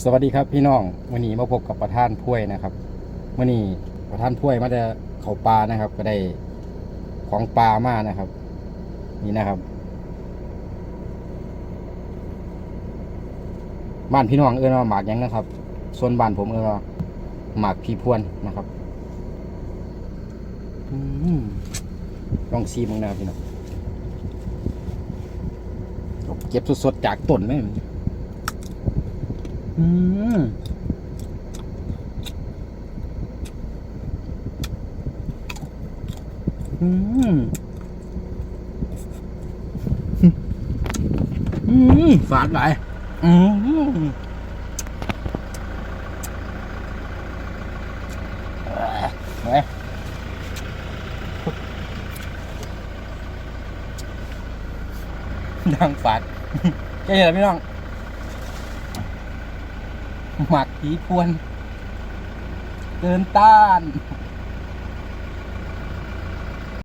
สวัสดีครับพี่น้องวันนี้มาพบกับประธานพ้วยนะครับวันนี้ประธานพ้วยมาจะเขาปลานะครับ ก็ได้ของปลามานะครับ นี่นะครับบ้านพี่น้องเอิ้นว่าหมากยังนะครับ ส่วนบ้านผมเอิ้นว่าหมากพีพวนนะครับอืมลองซีมึงนะครับพี่น้องเก็บสดๆจากต้นไหม อืมอืมอืมฝาดไหลยอืมเอ้ยเฮ้ยดังฝาดแค่นี้แหละพี่น้อง หมักผีพวน เดินต้าน